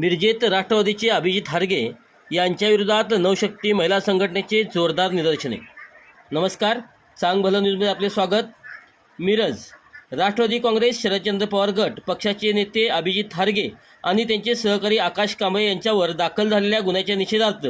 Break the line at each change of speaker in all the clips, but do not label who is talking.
मिरजेत राष्ट्रवादीचे अभिजित हारगे यांच्याविरोधात नवशक्ती महिला संघटनेचे जोरदार निदर्शने. नमस्कार सांग भलं न्यूजमध्ये आपले स्वागत. मिरज राष्ट्रवादी काँग्रेस शरदचंद्र पवार गट पक्षाचे नेते अभिजित हारगे आणि त्यांचे सहकारी आकाश कांबळे यांच्यावर दाखल झालेल्या गुन्ह्याच्या निषेधार्थ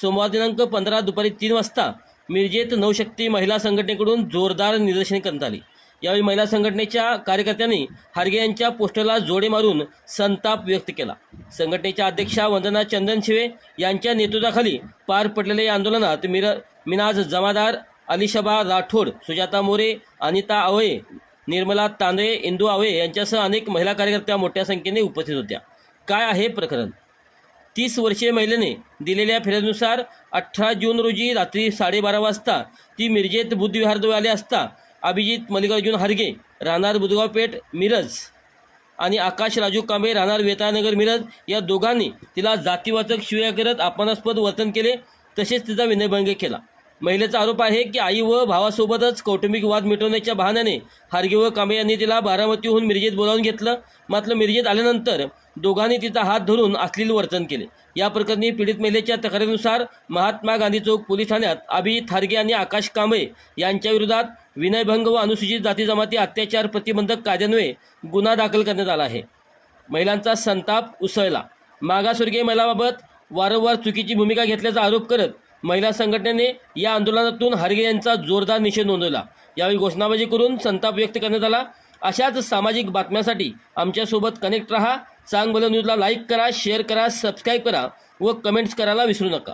सोमवार दिनांक पंधरा दुपारी तीन वाजता मिरजेत नवशक्ती महिला संघटनेकडून जोरदार निदर्शने करण्यात आली. यावेळी महिला संघटनेच्या कार्यकर्त्यांनी हारगे यांच्या पोस्टरला जोडे मारून संताप व्यक्त केला. संघटनेच्या अध्यक्षा वंदना चंदनशिवे यांच्या नेतृत्वाखाली पार पडलेल्या या आंदोलनात मिर मिनाज जमादार अलिशबा राठोड सुजाता मोरे अनिता आवळे निर्मला तांदळे इंदू आवळे यांच्यासह अनेक महिला कार्यकर्त्या मोठ्या संख्येने उपस्थित होत्या. काय आहे प्रकरण? तीस वर्षीय महिलेने दिलेल्या फिर्यादीनुसार अठरा जून रोजी रात्री साडेबारा वाजता ती मिरजेत बुद्धविहारजवळ आले असता अभिजित मल्लिकार्जुन हरगे राहणार बुधगाव पेठ मिरज आणि आकाश राजू कांबे राहणार वेतानगर मिरज या दोघांनी तिला जातीवाचक शिव्या करत अपमानास्पद वर्तन केले तसेच तिचा विनयभंग केला. महिलेचा आरोप आहे की आई व भावासोबतच कौटुंबिक वाद मिटवण्याच्या बहाण्याने हारगे व कांबे यांनी तिला बारामतीहून मिरजेत बोलावून घेतलं. मात्र मिरजेत आल्यानंतर दोघांनी तिचा हात धरून अश्लील वर्तन केले. या प्रकरणी पीडित महिलेच्या तक्रारीनुसार महात्मा गांधी चौक पोलीस ठाण्यात अभिजित हारगे आणि आकाश कांबळे यांच्या विरोधात विनयभंग व अनुसूचित जाती जमाती अत्याचार प्रतिबंधक कायद्यान्वये गुन्हा दाखल करण्यात आला आहे. महिलांचा संताप उसळला. मागासवर्गीय महिलाबाबत वारंवार चुकीची भूमिका घेतल्याचा आरोप करत महिला संघटनेने या आंदोलनातून हरगे यांचा जोरदार निषेध नोंदवला. यावेळी घोषणाबाजी करून संताप व्यक्त करण्यात आला. अशाच सामाजिक बातम्यांसाठी आमच्यासोबत कनेक्ट रहा. चांग भलं न्यूजला लाईक करा शेअर करा सबस्क्राईब करा व कमेंट्स करायला विसरू नका.